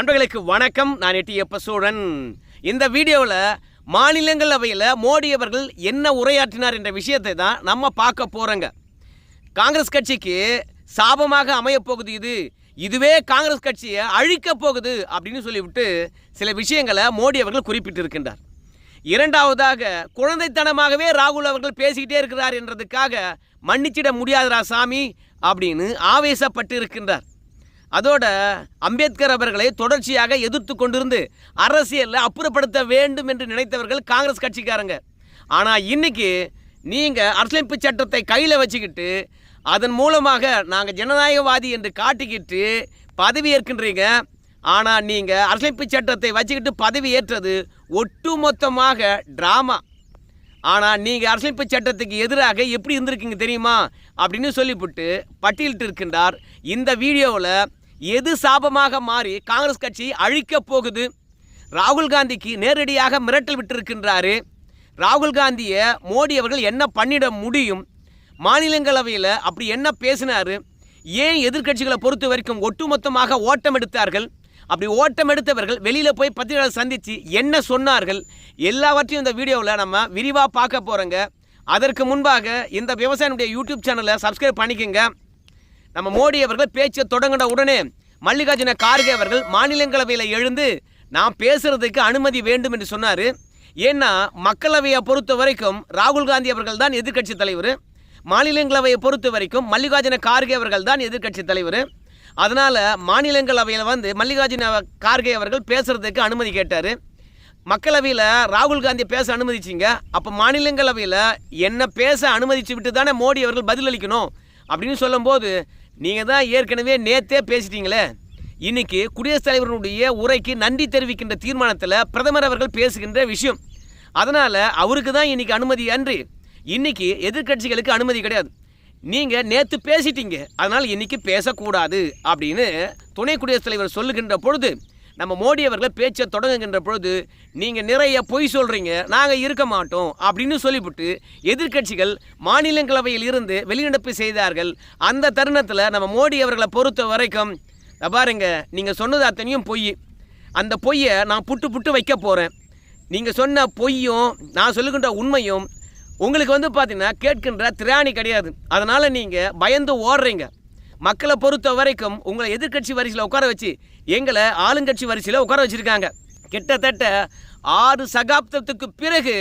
நண்பர்களுக்கு வணக்கம். நான் எட்டியப்ப சோழன் இந்த வீடியோவில் மாநிலங்களவையில் மோடி அவர்கள் என்ன உரையாற்றினார் என்ற விஷயத்தை தான் நம்ம பார்க்க போகிறோங்க காங்கிரஸ் கட்சிக்கு சாபமாக அமையப்போகுது இது. இதுவே காங்கிரஸ் கட்சியை அழிக்கப் போகுது அப்படின்னு சொல்லிவிட்டு சில விஷயங்களை மோடி அவர்கள் குறிப்பிட்டிருக்கின்றார். இரண்டாவதாக குழந்தைத்தனமாகவே ராகுல் அவர்கள் பேசிக்கிட்டே இருக்கிறார் என்றதுக்காக மன்னிச்சிட முடியாதரா சாமி அப்படின்னு ஆவேசப்பட்டு இருக்கின்றார் அதோட அம்பேத்கர் அவர்களை தொடர்ச்சியாக எதிர்த்து கொண்டிருந்து அரசியலில் அப்புறப்படுத்த வேண்டும் என்று நினைத்தவர்கள் காங்கிரஸ் கட்சிக்காரங்க. ஆனால் இன்னைக்கு நீங்கள் அரசியலமைப்பு சட்டத்தை கையில் வச்சுக்கிட்டு அதன் மூலமாக நாங்கள் ஜனநாயகவாதி என்று காட்டிக்கிட்டு பதவி ஏற்கின்றீங்க. ஆனால் நீங்கள் அரசியலமைப்பு சட்டத்தை வச்சுக்கிட்டு பதவி ஏற்றது ஒட்டுமொத்தமாக ட்ராமா ஆனால் நீங்கள் அரசியலமைப்பு சட்டத்துக்கு எதிராக எப்படி இருந்திருக்கீங்க தெரியுமா? அப்படின்னு சொல்லிவிட்டு பட்டியலிட்டு இருக்கின்றார். இந்த வீடியோவில் எது சாபமாக மாறி காங்கிரஸ் கட்சி அழிக்கப் போகுது? ராகுல் காந்திக்கு நேரடியாக மிரட்டல் விட்டிருக்கின்றாரு. ராகுல் காந்தியை மோடி அவர்கள் என்ன பண்ணிட முடியும்? மாநிலங்களவையில் அப்படி என்ன பேசினாரு? ஏன் எதிர்க்கட்சிகளை பொறுத்த வரைக்கும் ஒட்டுமொத்தமாக ஓட்டம் எடுத்தார்கள்? அப்படி ஓட்டம் எடுத்தவர்கள் வெளியில் போய் பத்திரிகையாளர் சந்தித்து என்ன சொன்னார்கள்? எல்லாவற்றையும் இந்த வீடியோவில் நம்ம விரிவாக பார்க்க போகிறோங்க அதற்கு முன்பாக இந்த விவசாயினுடைய யூடியூப் சேனலை சப்ஸ்கிரைப் பண்ணிக்கோங்க. நம்ம மோடி அவர்கள் பேச்சை தொடங்கின உடனே மல்லிகார்ஜுன கார்கே அவர்கள் மாநிலங்களவையில் எழுந்து நான் பேசுறதுக்கு அனுமதி வேண்டும் என்று சொன்னார். ஏன்னா மக்களவையை பொறுத்த வரைக்கும் ராகுல் காந்தி அவர்கள் தான் எதிர்க்கட்சி தலைவர். மாநிலங்களவையை பொறுத்த வரைக்கும் மல்லிகார்ஜுன கார்கே அவர்கள் தான் எதிர்க்கட்சி தலைவர். அதனால் மாநிலங்களவையில் வந்து மல்லிகார்ஜுன கார்கே அவர்கள் பேசுறதுக்கு அனுமதி கேட்டார். மக்களவையில் ராகுல் காந்தி பேச அனுமதிச்சிங்க. அப்போ மாநிலங்களவையில் என்ன பேச அனுமதிச்சு விட்டு தானே மோடி அவர்கள் பதிலளிக்கணும்? அப்படின்னு சொல்லும்போது நீங்கள் தான் ஏற்கனவே நேத்தே பேசிட்டீங்களே. இன்னைக்கு குடியரசுத் தலைவருடைய உரைக்கு நன்றி தெரிவிக்கின்ற தீர்மானத்தில் பிரதமர் அவர்கள் பேசுகின்ற விஷயம். அதனால் அவருக்கு தான் இன்னைக்கு அனுமதி அன்று இன்னைக்கு எதிர்க்கட்சிகளுக்கு அனுமதி கிடையாது. நீங்கள் நேற்று பேசிட்டீங்க அதனால் இன்னைக்கு பேசக்கூடாது அப்படின்னு துணை குடியரசுத் தலைவர் சொல்லுகின்ற பொழுது நம்ம மோடி அவர்களை பேச்சை தொடங்குகின்ற பொழுது நீங்கள் நிறைய பொய் சொல்கிறீங்க நாங்கள் இருக்க மாட்டோம் அப்படின்னு சொல்லிவிட்டு எதிர்க்கட்சிகள் மாநிலங்களவையில் இருந்து வெளிநடப்பு செய்தார்கள். அந்த தருணத்தில் நம்ம மோடி அவர்களை பொறுத்த வரைக்கும் பாருங்க நீங்கள் சொன்னது அத்தனையும் பொய். அந்த பொய்யை நான் புட்டு புட்டு வைக்க போகிறேன் நீங்கள் சொன்ன பொய்யும் நான் சொல்லுகின்ற உண்மையும் உங்களுக்கு வந்து பார்த்தீங்கன்னா கேட்கின்ற திராணி கிடையாது. அதனால் நீங்கள் பயந்து ஓடுறீங்க. மக்களை பொறுத்த வரைக்கும் உங்களை எதிர்க்கட்சி வரிசையில் உட்கார வச்சு எங்களை ஆளுங்கட்சி வரிசையில் உட்கார வச்சுருக்காங்க. கிட்டத்தட்ட ஆறு சகாப்தத்துக்கு பிறகு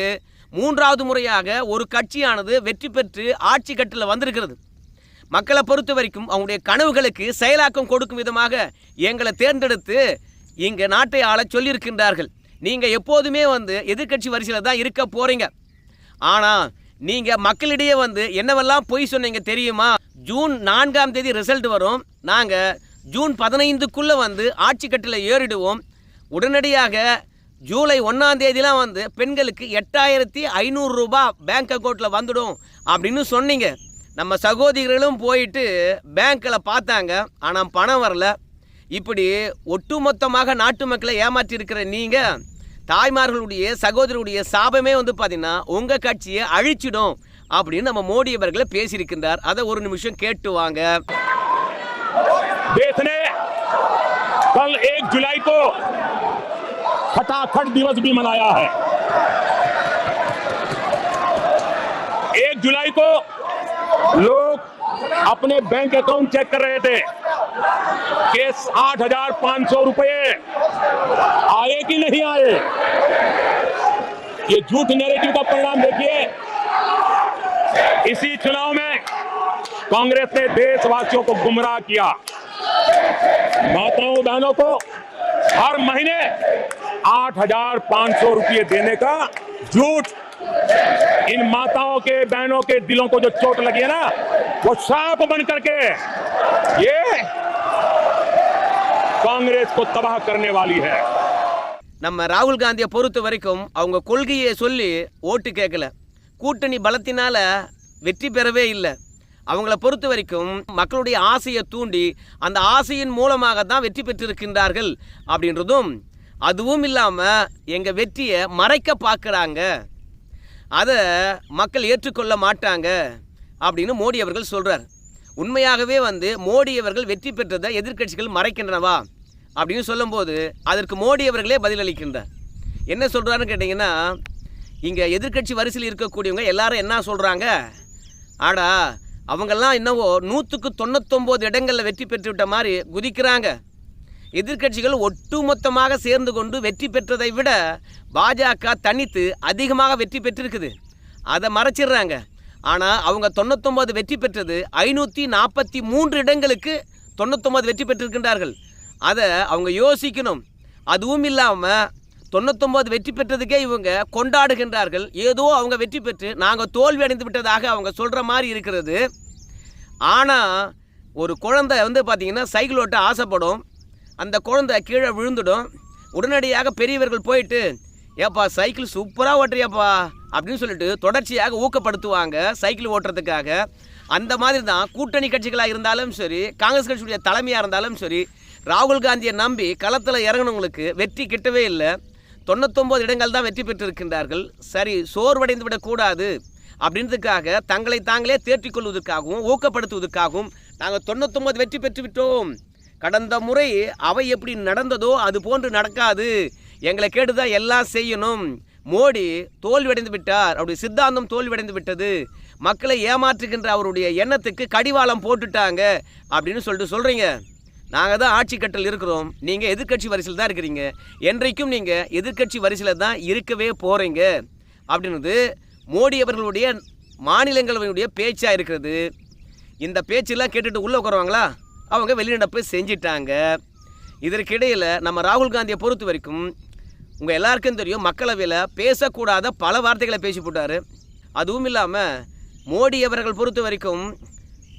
மூன்றாவது முறையாக ஒரு கட்சியானது வெற்றி பெற்று ஆட்சி கட்டில் வந்திருக்கிறது. மக்களை பொறுத்த வரைக்கும் அவங்களுடைய கனவுகளுக்கு செயலாக்கம் கொடுக்கும் விதமாக எங்களை தேர்ந்தெடுத்து இங்கே நாட்டை ஆள சொல்லியிருக்கின்றார்கள். நீங்கள் எப்போதுமே வந்து எதிர்க்கட்சி வரிசையில் தான் இருக்க போகிறீங்க ஆனால் நீங்கள் மக்களிடையே வந்து என்னவெல்லாம் பொய் சொன்னீங்க தெரியுமா? ஜூன் நான்காம் தேதி ரிசல்ட் வரும். நாங்கள் ஜூன் பதினைந்துக்குள்ளே வந்து ஆட்சி கட்டில் ஏறிடுவோம். உடனடியாக ஜூலை ஒன்றாம் தேதிலாம் வந்து பெண்களுக்கு எட்டாயிரத்தி ஐநூறுரூபா பேங்க் அக்கௌண்ட்டில் வந்துடும் அப்படின்னு சொன்னீங்க. நம்ம சகோதரிகளும் போயிட்டு பேங்க்கில் பார்த்தாங்க. ஆனால் பணம் வரல. இப்படி ஒட்டுமொத்தமாக நாட்டு மக்களை ஏமாற்றியிருக்கிற நீங்கள் தாய்மார்களுடைய சகோதரருடைய சாபமே வந்து பார்த்திங்கன்னா உங்கள் கட்சியை அழிச்சிடும். அப்படின்னு நம்ம மோடி அவர்களை பேசியிருக்கின்றார் அதை ஒரு நிமிஷம் கேட்டு வாங்க देश ने कल एक जुलाई को खटाखट दिवस भी मनाया है एक जुलाई को लोग अपने बैंक अकाउंट चेक कर रहे थे कि आठ हजार पांच सौ रुपये आए कि नहीं आए ये झूठ नैरेटिव का परिणाम देखिए इसी चुनाव में कांग्रेस ने देशवासियों को गुमराह किया माताओं बहनों को हर महीने आठ हजार पांच सौ रुपये देने का झूठ इन माताओं के बहनों के दिलों को जो चोट लगी है ना वो सांप बन करके ये कांग्रेस को तबाह करने वाली है நம்ம ராகுல் காந்தியை பொறுத்த வரைக்கும் அவங்க கொள்கையை சொல்லி ஓட்டு கேட்கல கூட்டணி பலத்தினால் வெற்றி பெறவே இல்லை. அவங்கள பொறுத்த வரைக்கும் மக்களுடைய ஆசையை தூண்டி அந்த ஆசையின் மூலமாக தான் வெற்றி பெற்றிருக்கின்றார்கள் அப்படின்றதும் அதுவும் இல்லாமல் எங்கள் வெற்றியை மறைக்க பார்க்குறாங்க. அதை மக்கள் ஏற்றுக்கொள்ள மாட்டாங்க அப்படின்னு மோடி அவர்கள் சொல்கிறார் உண்மையாகவே வந்து மோடி அவர்கள் வெற்றி பெற்றதை எதிர்க்கட்சிகள் மறைக்கின்றனவா அப்படின்னு சொல்லும்போது அதற்கு மோடி அவர்களே பதிலளிக்கின்றார். என்ன சொல்கிறாருன்னு கேட்டிங்கன்னா இங்கே எதிர்க்கட்சி வரிசையில் இருக்கக்கூடியவங்க எல்லாரும் என்ன சொல்கிறாங்க ஆடா அவங்கெல்லாம் என்னவோ நூற்றுக்கு தொண்ணூத்தொம்பது இடங்களில் வெற்றி பெற்று விட்ட மாதிரி குதிக்கிறாங்க. எதிர்கட்சிகள் ஒட்டுமொத்தமாக சேர்ந்து கொண்டு வெற்றி பெற்றதை விட பாஜக தனித்து அதிகமாக வெற்றி பெற்றிருக்குது. அதை மறைச்சிடுறாங்க. ஆனால் அவங்க தொண்ணூத்தொம்பது வெற்றி பெற்றது ஐநூற்றி நாற்பத்தி மூன்று இடங்களுக்கு தொண்ணூத்தொம்பது வெற்றி பெற்றிருக்கின்றார்கள். அதை அவங்க யோசிக்கணும். அதுவும் இல்லாமல் தொண்ணூத்தொம்பது வெற்றி பெற்றதுக்கே இவங்க கொண்டாடுகின்றார்கள். ஏதோ அவங்க வெற்றி பெற்று நாங்கள் தோல்வி அடைந்து விட்டதாக அவங்க சொல்கிற மாதிரி இருக்கிறது. ஆனால் ஒரு குழந்தை வந்து பார்த்திங்கன்னா சைக்கிள் ஓட்ட ஆசைப்படும். அந்த குழந்தை கீழே விழுந்துடும். உடனடியாக பெரியவர்கள் போயிட்டு ஏப்பா சைக்கிள் சூப்பராக ஓட்டுறியாப்பா அப்படின்னு சொல்லிட்டு தொடர்ச்சியாக ஊக்கப்படுத்துவாங்க சைக்கிள் ஓட்டுறதுக்காக. அந்த மாதிரி தான் கூட்டணி கட்சிகளாக இருந்தாலும் சரி காங்கிரஸ் கட்சியுடைய தலைமையாக இருந்தாலும் சரி ராகுல் காந்தியை நம்பி களத்தில் இறங்கினவங்களுக்கு வெற்றி கிட்டவே இல்லை. தொண்ணூத்தொம்பது இடங்கள் தான் வெற்றி பெற்றிருக்கின்றார்கள். சரி சோர்வடைந்து விடக்கூடாது அப்படின்றதுக்காக தங்களை தாங்களே தேற்றிக் கொள்வதற்காகவும் ஊக்கப்படுத்துவதற்காகவும் நாங்கள் தொண்ணூத்தொம்பது வெற்றி பெற்று விட்டோம். கடந்த முறை அவை எப்படி நடந்ததோ அது போன்று நடக்காது. எங்களை கேட்டு தான் எல்லாம் செய்யணும். மோடி தோல்வியடைந்து விட்டார். அவருடைய சித்தாந்தம் தோல்வியடைந்து விட்டது. மக்களை ஏமாற்றுகின்ற அவருடைய எண்ணத்துக்கு கடிவாளம் போட்டுட்டாங்க அப்படின்னு சொல்லிட்டு சொல்கிறீங்க நாங்கள் தான் ஆட்சி கட்டல் இருக்கிறோம். நீங்கள் எதிர்க்கட்சி வரிசையில் தான் இருக்கிறீங்க. என்றைக்கும் நீங்கள் எதிர்க்கட்சி வரிசையில் தான் இருக்கவே போகிறீங்க அப்படின்றது மோடி அவர்களுடைய மாநிலங்களவையுடைய பேச்சாக இருக்கிறது. இந்த பேச்செல்லாம் கேட்டுட்டு உள்ளே உட்காருவாங்களா? அவங்க வெளிநடப்பு செஞ்சிட்டாங்க. இதற்கிடையில் நம்ம ராகுல் காந்தியை பொறுத்த வரைக்கும் உங்கள் எல்லாருக்கும் தெரியும் மக்களவையில் பேசக்கூடாத பல வார்த்தைகளை பேசி போட்டார். அதுவும் இல்லாமல் மோடி அவர்கள் பொறுத்த வரைக்கும்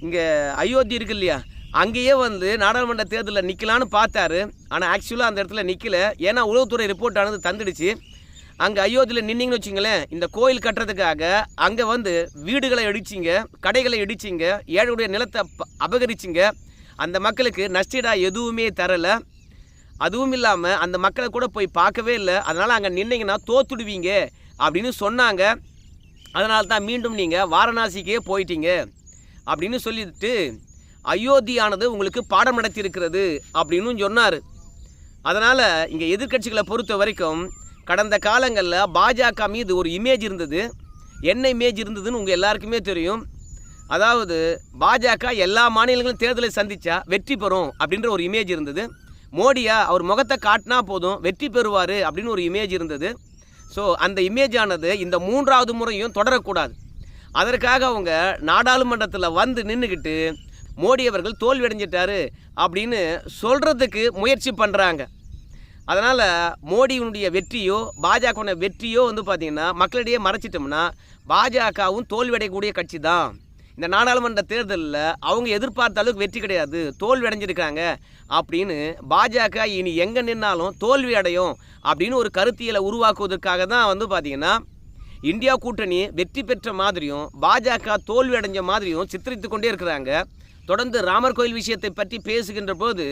இங்கே அயோத்தி இருக்கு இல்லையா? அங்கேயே வந்து நாடாளுமன்ற தேர்தலில் நிற்கலான்னு பார்த்தாரு. ஆனால் ஆக்சுவலாக அந்த இடத்துல நிற்கல ஏன்னா உளவுத்துறை ரிப்போர்ட் ஆனது தந்துடுச்சு. அங்கே அயோத்தியில் நின்னீங்கன்னு வச்சுங்களேன் இந்த கோயில் கட்டுறதுக்காக அங்கே வந்து வீடுகளை இடிச்சிங்க கடைகளை இடிச்சிங்க ஏழையுடைய நிலத்தை அபகரிச்சிங்க. அந்த மக்களுக்கு நஷ்டீடா எதுவுமே தரலை. அதுவும் இல்லாமல் அந்த மக்களை கூட போய் பார்க்கவே இல்லை. அதனால் அங்கே நின்னீங்கன்னா தோத்துடுவீங்க அப்படின்னு சொன்னாங்க. அதனால தான் மீண்டும் நீங்கள் வாரணாசிக்கே போயிட்டீங்க அப்படின்னு சொல்லிட்டு அயோத்தியானது உங்களுக்கு பாடம் நடத்தியிருக்கிறது அப்படின்னு சொன்னார். அதனால் இங்கே எதிர்க்கட்சிகளை பொறுத்த வரைக்கும் கடந்த காலங்களில் பாஜக மீது ஒரு இமேஜ் இருந்தது. என்ன இமேஜ் இருந்ததுன்னு உங்கள் எல்லாருக்குமே தெரியும். அதாவது பாஜக எல்லா மாநிலங்களும் தேர்தலை சந்தித்தா வெற்றி பெறும் அப்படின்ற ஒரு இமேஜ் இருந்தது. மோடியா அவர் முகத்தை காட்டினா போதும் வெற்றி பெறுவார் அப்படின்னு ஒரு இமேஜ் இருந்தது. ஸோ அந்த இமேஜ் ஆனது இந்த மூன்றாவது முறையும் தொடரக்கூடாது. அதற்காக அவங்க நாடாளுமன்றத்தில் வந்து நின்றுக்கிட்டு மோடி அவர்கள் தோல்வியடைஞ்சிட்டாரு அப்படின்னு சொல்கிறதுக்கு முயற்சி பண்ணுறாங்க அதனால் மோடியினுடைய வெற்றியோ பாஜகவுடைய வெற்றியோ வந்து பார்த்திங்கன்னா மக்களிடையே மறைச்சிட்டோம்னா பாஜகவும் தோல்வியடையக்கூடிய கட்சி தான் இந்த நாடாளுமன்ற தேர்தலில் அவங்க எதிர்பார்த்த அளவுக்கு வெற்றி கிடையாது. தோல்வி அடைஞ்சிருக்காங்க அப்படின்னு பாஜக இனி எங்கே நின்னாலும் தோல்வி அடையும் அப்படின்னு ஒரு கருத்தியலை உருவாக்குவதற்காக தான் வந்து பார்த்திங்கன்னா இந்தியா கூட்டணி வெற்றி பெற்ற மாதிரியும் பாஜக தோல்வி அடைஞ்ச மாதிரியும் சித்தரித்து கொண்டே இருக்கிறாங்க. தொடர்ந்து ராமர் கோயில் விஷயத்தை பற்றி பேசுகின்ற போது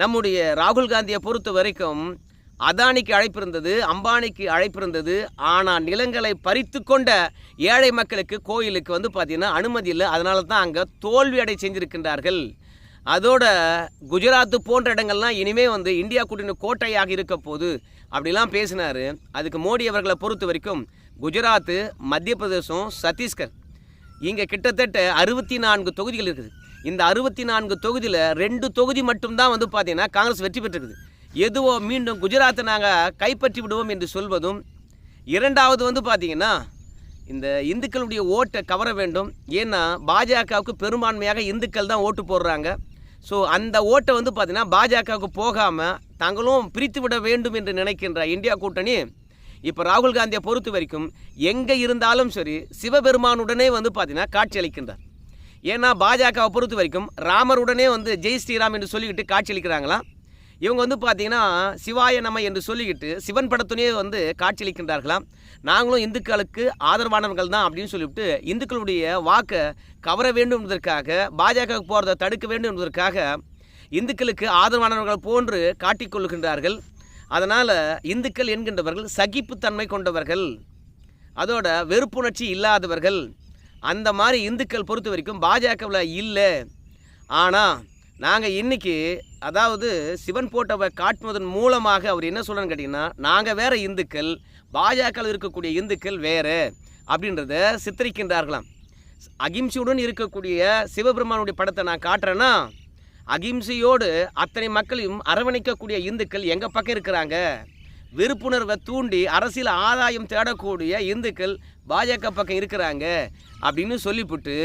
நம்முடைய ராகுல் காந்தியை பொறுத்த வரைக்கும் அதானிக்கு அழைப்பு இருந்தது அம்பானிக்கு அழைப்பு இருந்தது ஆனால் நிலங்களை பறித்து கொண்ட ஏழை மக்களுக்கு கோயிலுக்கு வந்து பார்த்திங்கன்னா அனுமதி இல்லை. அதனால தான் அங்கே தோல்வி அடை செஞ்சிருக்கின்றார்கள். அதோட குஜராத்து போன்ற இடங்கள்லாம் இனிமே வந்து இந்தியா கூட்டணி கோட்டையாக இருக்க போது அப்படிலாம் பேசினார். அதுக்கு மோடி அவர்களை பொறுத்த வரைக்கும் குஜராத்து மத்திய பிரதேசம் சத்தீஸ்கர் இங்கே கிட்டத்தட்ட அறுபத்தி நான்கு தொகுதிகள் இருக்குது. இந்த அறுபத்தி நான்கு தொகுதியில் ரெண்டு தொகுதி மட்டும்தான் வந்து பார்த்தீங்கன்னா காங்கிரஸ் வெற்றி பெற்றிருக்குது. எதுவோ மீண்டும் குஜராத்தை நாங்கள் கைப்பற்றி விடுவோம் என்று சொல்வதும் இரண்டாவது வந்து பார்த்தீங்கன்னா இந்த இந்துக்களுடைய ஓட்டை கவர வேண்டும். ஏன்னா பாஜகவுக்கு பெரும்பான்மையாக இந்துக்கள் தான் ஓட்டு போடுறாங்க. ஸோ அந்த ஓட்டை வந்து பார்த்தீங்கன்னா பாஜகவுக்கு போகாமல் தாங்களும் பிரித்து விட வேண்டும் என்று நினைக்கின்ற இந்தியா கூட்டணி இப்போ ராகுல் காந்தியை பொறுத்த வரைக்கும் எங்கே இருந்தாலும் சரி சிவபெருமானுடனே வந்து பார்த்தீங்கன்னா காட்சி அளிக்கின்றார். ஏன்னா பாஜகவை பொறுத்த வரைக்கும் ராமருடனே வந்து ஜெய் ஸ்ரீராம் என்று சொல்லிக்கிட்டு காட்சியளிக்கிறாங்களாம் இவங்க வந்து பார்த்தீங்கன்னா சிவாய நம்ம என்று சொல்லிக்கிட்டு சிவன் படத்துனே வந்து காட்சியளிக்கின்றார்களாம் நாங்களும் இந்துக்களுக்கு ஆதரவானவர்கள் தான் அப்படின்னு சொல்லிவிட்டு இந்துக்களுடைய வாக்கை கவர வேண்டும் என்பதற்காக பாஜக போகிறத தடுக்க வேண்டும் என்பதற்காக இந்துக்களுக்கு ஆதரவானவர்கள் போன்று காட்டிக்கொள்கின்றார்கள். அதனால் இந்துக்கள் என்கின்றவர்கள் சகிப்புத்தன்மை கொண்டவர்கள். அதோட வெறுப்புணர்ச்சி இல்லாதவர்கள். அந்த மாதிரி இந்துக்கள் பொறுத்த வரைக்கும் பாஜகவில் இல்லை. ஆனால் நாங்கள் இன்றைக்கி அதாவது சிவன் போட்டோவை காட்டுவதன் மூலமாக அவர் என்ன சொல்கிறேன்னு கேட்டிங்கன்னா நாங்கள் வேறு இந்துக்கள் பாஜகவில் இருக்கக்கூடிய இந்துக்கள் வேறு அப்படின்றத சித்தரிக்கின்றார்களாம். அகிம்சையுடன் இருக்கக்கூடிய சிவபெருமானுடைய படத்தை நான் காட்டுறேன்னா அகிம்சையோடு அத்தனை மக்களையும் அரவணைக்கக்கூடிய இந்துக்கள் எங்கள் பக்கம் இருக்கிறாங்க? விருப்புணர்வை தூண்டி அரசியல் ஆதாயம் தேடக்கூடிய இந்துக்கள் பாஜக பக்கம் இருக்கிறாங்க அப்படின்னு சொல்லிவிட்டு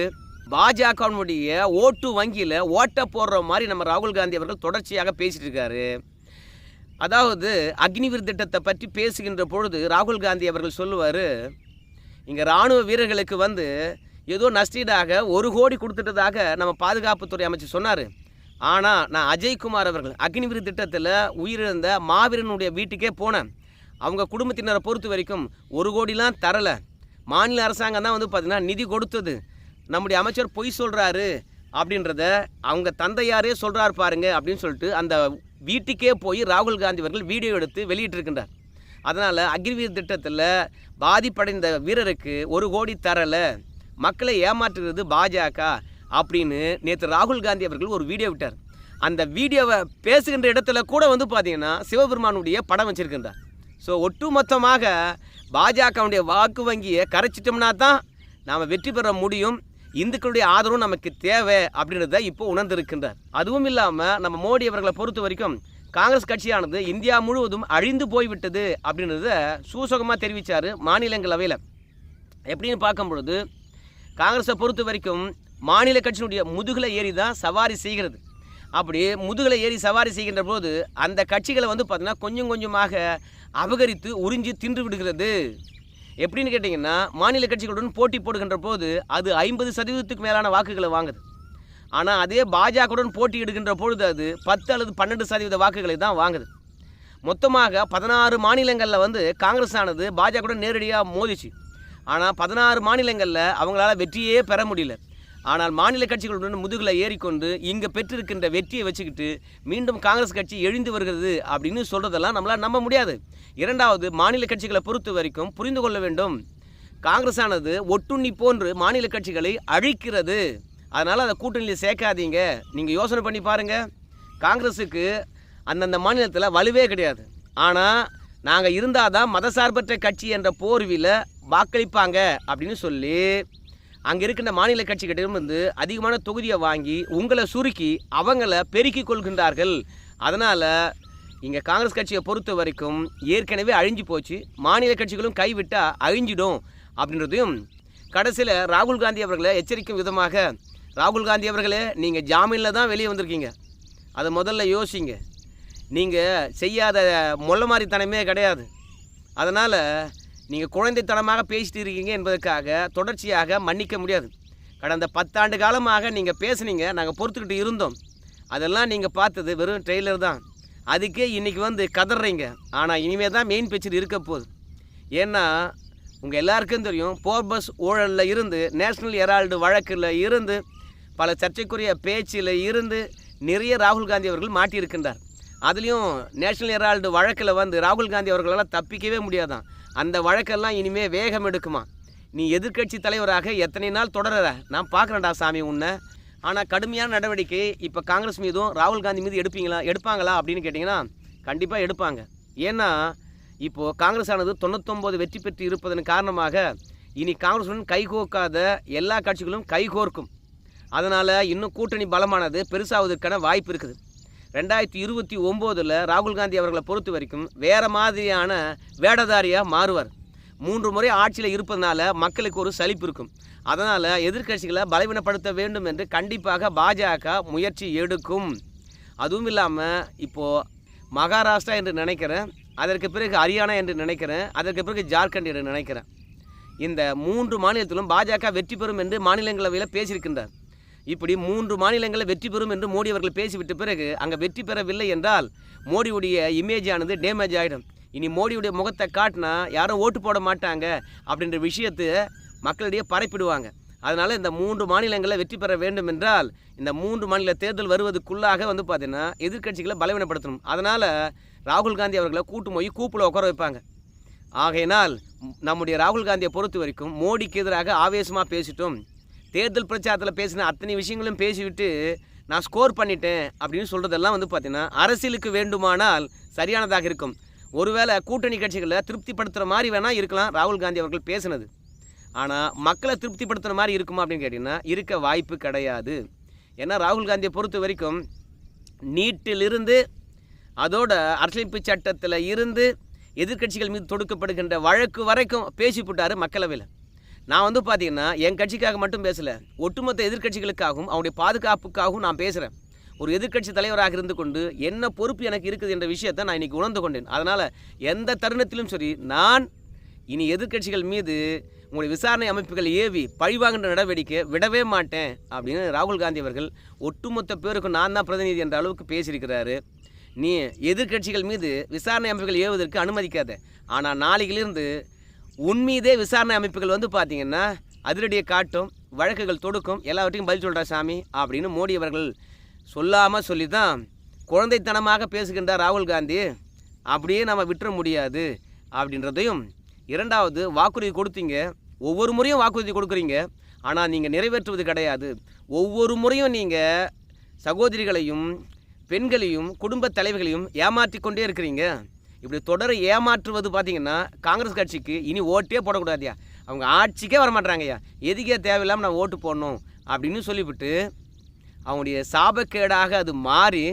பாஜகவினுடைய ஓட்டு வங்கியில் ஓட்டை போடுற மாதிரி நம்ம ராகுல் காந்தி அவர்கள் தொடர்ச்சியாக பேசிட்டு இருக்காரு. அதாவது அக்னிவீர் திட்டத்தை பற்றி பேசுகின்ற பொழுது ராகுல் காந்தி அவர்கள் சொல்லுவார் இங்கே இராணுவ வீரர்களுக்கு வந்து ஏதோ நஷ்டீடாக ஒரு கோடி கொடுத்துட்டதாக நம்ம பாதுகாப்புத்துறை அமைச்சர் சொன்னார். ஆனால் நான் அஜய்குமார் அவர்கள் அக்னிவீர் திட்டத்தில் உயிரிழந்த மாவீரனுடைய வீட்டுக்கே போனேன். அவங்க குடும்பத்தினரை பொறுத்த வரைக்கும் ஒரு கோடிலாம் தரலை. மாநில அரசாங்கம் தான் வந்து பார்த்திங்கன்னா நிதி கொடுத்தது. நம்முடைய அமைச்சர் பொய் சொல்கிறாரு அப்படின்றத அவங்க தந்தையாரே சொல்கிறார் பாருங்க அப்படின்னு சொல்லிட்டு அந்த வீட்டுக்கே போய் ராகுல் காந்தி அவர்கள் வீடியோ எடுத்து வெளியிட்டிருக்கின்றார். அதனால் அக்னிவீர் திட்டத்தில் பாதிப்படைந்த வீரருக்கு ஒரு கோடி தரலை மக்களை ஏமாற்றுகிறது பாஜக அப்படின்னு நேற்று ராகுல் காந்தி அவர்கள் ஒரு வீடியோ விட்டார். அந்த வீடியோவை பேசுகின்ற இடத்துல கூட வந்து பார்த்தீங்கன்னா சிவபெருமானுடைய படம் வச்சுருக்கின்றார். ஸோ ஒட்டுமொத்தமாக பாஜகவுடைய வாக்கு வங்கியை கரைச்சிட்டோம்னா தான் நாம் வெற்றி பெற முடியும். இந்துக்களுடைய ஆதரவும் நமக்கு தேவை அப்படின்றத இப்போ உணர்ந்திருக்கின்றார். அதுவும் இல்லாமல் நம்ம மோடி அவர்களை பொறுத்த வரைக்கும் காங்கிரஸ் கட்சியானது இந்தியா முழுவதும் அழிந்து போய்விட்டது அப்படின்றத சூசகமாக தெரிவித்தார் மாநிலங்களவையில். எப்படின்னு பார்க்கும் பொழுது காங்கிரஸை பொறுத்த வரைக்கும் மாநில கட்சியினுடைய முதுகில் ஏறி தான் சவாரி செய்கிறது. அப்படி முதுகில் ஏறி சவாரி செய்கின்ற போது அந்த கட்சிகளை வந்து பார்த்தீங்கன்னா கொஞ்சம் கொஞ்சமாக அபகரித்து உறிஞ்சி தின்று விடுகிறது. எப்படின்னு கேட்டிங்கன்னா மாநில கட்சிகளுடன் போட்டி போடுகின்ற போது அது ஐம்பது சதவீதத்துக்கு மேலான வாக்குகளை வாங்குது. ஆனால் அதே பாஜகவுடன் போட்டியிடுகின்ற பொழுது அது பத்து அல்லது பன்னெண்டு சதவீத வாக்குகளை தான் வாங்குது. மொத்தமாக பதினாறு மாநிலங்களில் வந்து காங்கிரஸ் ஆனது பாஜகவுடன் நேரடியாக மோதிச்சு. ஆனால் பதினாறு மாநிலங்களில் அவங்களால வெற்றியே பெற முடியல. ஆனால் மாநில கட்சிகளுடன் முதுகில் ஏறிக்கொண்டு இங்கே பெற்றிருக்கின்ற வெற்றியை வச்சுக்கிட்டு மீண்டும் காங்கிரஸ் கட்சி எழுந்து வருகிறது அப்படின்னு சொல்கிறதெல்லாம் நம்மளால் நம்ப முடியாது. இரண்டாவது மாநில கட்சிகளை பொறுத்த வரைக்கும் புரிந்து கொள்ள வேண்டும். காங்கிரஸ் ஆனது ஒட்டுண்ணி போன்று மாநில கட்சிகளை அழிக்கிறது. அதனால் அதை கூட்டணியில் சேர்க்காதீங்க. நீங்கள் யோசனை பண்ணி பாருங்கள் காங்கிரஸுக்கு அந்தந்த மாநிலத்தில் வலுவே கிடையாது. ஆனால் நாங்கள் இருந்தால் தான் மதசார்பற்ற கட்சி என்ற போர்வியில் வாக்களிப்பாங்க அப்படின்னு சொல்லி அங்கே இருக்கின்ற மாநில கட்சிகிட்டம் வந்து அதிகமான தொகுதியை வாங்கி உங்களை சுருக்கி அவங்கள பெருக்கி கொள்கின்றார்கள். அதனால் இங்கே காங்கிரஸ் கட்சியை பொறுத்த வரைக்கும் ஏற்கனவே அழிஞ்சு போச்சு. மாநில கட்சிகளும் கைவிட்டால் அழிஞ்சிடும் அப்படின்றதையும் கடைசியில் ராகுல் காந்தி அவர்களை எச்சரிக்கும் விதமாக ராகுல் காந்தி அவர்களே நீங்கள் ஜாமீனில் தான் வெளியே வந்திருக்கீங்க. அதை முதல்ல யோசிங்க. நீங்கள் செய்யாத மொல்ல மாதிரித்தனமே கிடையாது. அதனால் நீங்கள் குழந்தைத்தனமாக பேசிட்டு இருக்கீங்க என்பதற்காக தொடர்ச்சியாக மன்னிக்க முடியாது. கடந்த பத்தாண்டு காலமாக நீங்கள் பேசுனீங்க நாங்கள் பொறுத்துக்கிட்டு இருந்தோம். அதெல்லாம் நீங்கள் பார்த்தது வெறும் ட்ரெய்லர் தான். அதுக்கே இன்றைக்கி வந்து கதறீங்க. ஆனால் இனிமே தான் மெயின் பிக்சர் இருக்க போகுது. ஏன்னா உங்கள் எல்லாருக்கும் தெரியும் போர்பஸ் ஊழலில் இருந்து நேஷ்னல் ஹெரால்டு வழக்கில் இருந்து பல சர்ச்சைக்குரிய பேச்சில் இருந்து நிறைய ராகுல் காந்தி அவர்கள் மாட்டியிருக்கின்றார். அதுலேயும் நேஷனல் ஹெரால்டு வழக்கில் வந்து ராகுல் காந்தி அவர்களால் தப்பிக்கவே முடியாதான். அந்த வழக்கெல்லாம் இனிமே வேகம் எடுக்குமா? நீ எதிர்க்கட்சி தலைவராக எத்தனை நாள் தொடர நான் பார்க்குறேன்டா சாமி உன்னை. ஆனால் கடுமையான நடவடிக்கை இப்போ காங்கிரஸ் மீதும் ராகுல் காந்தி மீது எடுப்பீங்களா எடுப்பாங்களா அப்படின்னு கேட்டிங்கன்னா கண்டிப்பாக எடுப்பாங்க. ஏன்னா இப்போது காங்கிரஸ் ஆனது தொண்ணூத்தொம்பது வெற்றி பெற்று இருப்பதன் காரணமாக இனி காங்கிரஸுடன் கைகோக்காத எல்லா கட்சிகளும் கைகோர்க்கும். அதனால் இன்னும் கூட்டணி பலமானது பெருசாவதற்கான வாய்ப்பு இருக்குது. ரெண்டாயிரத்தி இருபத்தி ஒம்போதில் ராகுல் காந்தி அவர்களை பொறுத்த வரைக்கும் வேறு மாதிரியான வேடதாரியாக மாறுவார். மூன்று முறை ஆட்சியில் இருப்பதனால மக்களுக்கு ஒரு சலிப்பு இருக்கும். அதனால் எதிர்க்கட்சிகளை பலவீனப்படுத்த வேண்டும் என்று கண்டிப்பாக பாஜக முயற்சி எடுக்கும். அதுவும் இல்லாமல் இப்போது மகாராஷ்டிரா என்று நினைக்கிறேன் அதற்கு பிறகு ஹரியானா என்று நினைக்கிறேன் அதற்கு பிறகு ஜார்க்கண்ட் என்று நினைக்கிறேன். இந்த மூன்று மாநிலத்திலும் பாஜக வெற்றி பெறும் என்று மாநிலங்களவையில் பேசியிருக்கின்றார். இப்படி மூன்று மாநிலங்களில் வெற்றி பெறும் என்று மோடி அவர்கள் பேசிவிட்ட பிறகு அங்கே வெற்றி பெறவில்லை என்றால் மோடியுடைய இமேஜ் ஆனது டேமேஜ் ஆகிடும் இனி மோடியுடைய முகத்தை காட்டினா யாரும் ஓட்டு போட மாட்டாங்க அப்படின்ற விஷயத்தை மக்களிடையே பரப்பிடுவாங்க. அதனால் இந்த மூன்று மாநிலங்களில் வெற்றி பெற வேண்டும் என்றால் இந்த மூன்று மாநில தேர்தல் வருவதுக்குள்ளாக வந்து பார்த்தீங்கன்னா எதிர்க்கட்சிகளை பலவீனப்படுத்தணும். அதனால் ராகுல் காந்தி அவர்களை கூட்டு போய் கூப்பில் உட்கார வைப்பாங்க. ஆகையினால் நம்முடைய ராகுல் காந்தியை பொறுத்த வரைக்கும் மோடிக்கு எதிராக ஆவேசமாக பேசிட்டோம். தேர்தல் பிரச்சாரத்தில் பேசின அத்தனை விஷயங்களும் பேசிவிட்டு நான் ஸ்கோர் பண்ணிட்டேன் அப்படின்னு சொல்கிறதெல்லாம் வந்து பார்த்தீங்கன்னா அரசியலுக்கு வேண்டுமானால் சரியானதாக இருக்கும். ஒருவேளை கூட்டணி கட்சிகளை திருப்திப்படுத்துகிற மாதிரி வேணால் இருக்கலாம் ராகுல் காந்தி அவர்கள் பேசினது. ஆனால் மக்களை திருப்திப்படுத்துகிற மாதிரி இருக்குமா அப்படின்னு கேட்டிங்கன்னா இருக்க வாய்ப்பு கிடையாது. ஏன்னா ராகுல் காந்தியை பொறுத்த வரைக்கும் நீட்டிலிருந்து அதோட அரசியலமைப்பு சட்டத்தில் இருந்து எதிர்க்கட்சிகள் மீது தொடுக்கப்படுகின்ற வழக்கு வரைக்கும் பேசிவிட்டார் மக்களவையில். நான் வந்து பார்த்தீங்கன்னா என் கட்சிக்காக மட்டும் பேசலை. ஒட்டுமொத்த எதிர்க்கட்சிகளுக்காகவும் அவருடைய பாதுகாப்புக்காகவும் நான் பேசுகிறேன் ஒரு எதிர்க்கட்சி தலைவராக இருந்து கொண்டு என்ன பொறுப்பு எனக்கு இருக்குது என்ற விஷயத்தை நான் இன்றைக்கி உணர்ந்து கொண்டேன். அதனால் எந்த தருணத்திலும் சரி நான் இனி எதிர்க்கட்சிகள் மீது உங்களுடைய விசாரணை அமைப்புகள் ஏவி பழிவாங்கின்ற நடவடிக்கை விடவே மாட்டேன் அப்படின்னு ராகுல் காந்தி அவர்கள் ஒட்டுமொத்த பேருக்கும் நான் தான் பிரதிநிதி என்ற அளவுக்கு பேசியிருக்கிறாரு. நீ எதிர்க்கட்சிகள் மீது விசாரணை அமைப்புகள் ஏவுவதற்கு அனுமதிக்காத. ஆனால் நாளையிலிருந்து உன்மீதே விசாரணை அமைப்புகள் வந்து பார்த்தீங்கன்னா அதிரடியை காட்டும் வழக்குகள் தொடுக்கும் எல்லாவற்றையும் பதில் சொல்கிறார் சாமி அப்படின்னு மோடி அவர்கள் சொல்லாமல் சொல்லி தான் குழந்தைத்தனமாக பேசுகின்றார் ராகுல் காந்தி. அப்படியே நம்ம விட்டுற முடியாது அப்படின்றதையும் இரண்டாவது வாக்குறுதி கொடுத்தீங்க. ஒவ்வொரு முறையும் வாக்குறுதி கொடுக்குறீங்க. ஆனால் நீங்கள் நிறைவேற்றுவது கிடையாது. ஒவ்வொரு முறையும் நீங்கள் சகோதரிகளையும் பெண்களையும் குடும்ப தலைவர்களையும் ஏமாற்றி கொண்டே இருக்கிறீங்க. இப்படி தொடர ஏமாற்றுவது பார்த்தீங்கன்னா காங்கிரஸ் கட்சிக்கு இனி ஓட்டே போடக்கூடாதியா அவங்க ஆட்சிக்கே வரமாட்டாங்கய்யா எதுக்கே தேவையில்லாமல் நான் ஓட்டு போடணும் அப்படின்னு சொல்லிவிட்டு அவங்களுடைய சாபக்கேடாக அது மாறி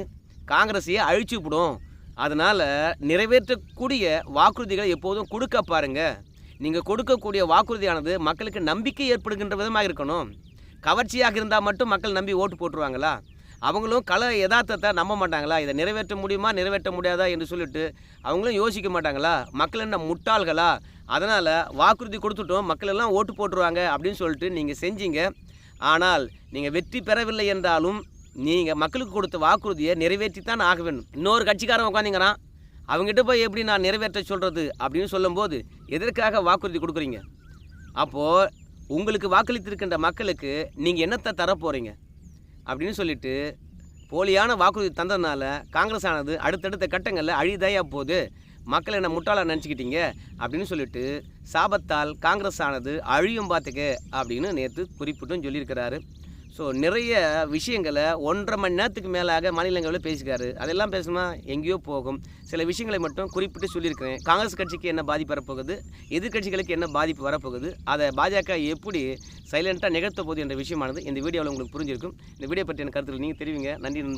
காங்கிரஸையே அழிச்சு விடும். அதனால் நிறைவேற்றக்கூடிய வாக்குறுதிகளை எப்போதும் கொடுக்க பாருங்கள் நீங்கள் கொடுக்கக்கூடிய வாக்குறுதியானது மக்களுக்கு நம்பிக்கை ஏற்படுகின்ற விதமாக இருக்கணும். கவர்ச்சியாக இருந்தால் மட்டும் மக்கள் நம்பி ஓட்டு போட்டுருவாங்களா? அவங்களும் கல யதார்த்தத்தை நம்ப மாட்டாங்களா? இதை நிறைவேற்ற முடியுமா? நிறைவேற்ற முடியாதா? என்று சொல்லிட்டு அவங்களும் யோசிக்க மாட்டாங்களா? மக்கள் என்ன முட்டாள்களா? அதனால் வாக்குறுதி கொடுத்துட்டோம். மக்கள் எல்லாம் ஓட்டு போட்டுருவாங்க அப்படின்னு சொல்லிட்டு நீங்கள் செஞ்சீங்க. ஆனால் நீங்கள் வெற்றி பெறவில்லை என்றாலும் நீங்கள் மக்களுக்கு கொடுத்த வாக்குறுதியை நிறைவேற்றித்தான் ஆக வேண்டும். இன்னொரு கட்சிக்காரன் உட்காந்திங்கிறான் அவங்ககிட்ட போய் எப்படி நான் நிறைவேற்ற சொல்கிறது அப்படின்னு சொல்லும்போது எதற்காக வாக்குறுதி கொடுக்குறீங்க? அப்போது உங்களுக்கு வாக்களித்திருக்கின்ற மக்களுக்கு நீங்கள் என்னத்தை தர போகிறீங்க அப்படின்னு சொல்லிட்டு போலியான வாக்குறுதி தந்ததுனால காங்கிரஸ் ஆனது அடுத்தடுத்த கட்டங்களில் அழிதாயா போகுது? மக்களை என்ன முட்டாளாக நினச்சிக்கிட்டீங்க? அப்படின்னு சொல்லிட்டு சாபத்தால் காங்கிரஸ் ஆனது அழியும் பார்த்துக்க அப்படின்னு நேற்று குறிப்பிட்டும் சொல்லியிருக்கிறாரு. ஸோ நிறைய விஷயங்களை ஒன்றரை மணி நேரத்துக்கு மேலாக மாநிலங்களில் பேசிக்காரு அதெல்லாம் பேசுனா எங்கேயோ போகும். சில விஷயங்களை மட்டும் குறிப்பிட்டு சொல்லியிருக்கிறேன். காங்கிரஸ் கட்சிக்கு என்ன பாதிப்பு வரப்போகுது? எதிர்க்கட்சிகளுக்கு என்ன பாதிப்பு வரப்போகுது? அதை பாஜக எப்படி சைலண்ட்டாக நிகழ்த்த போகுது என்ற விஷயமானது இந்த வீடியோவில் உங்களுக்கு புரிஞ்சிருக்கும். இந்த வீடியோ பற்றிய கருத்துக்கள் நீங்கள் தெரிவிங்க. நன்றி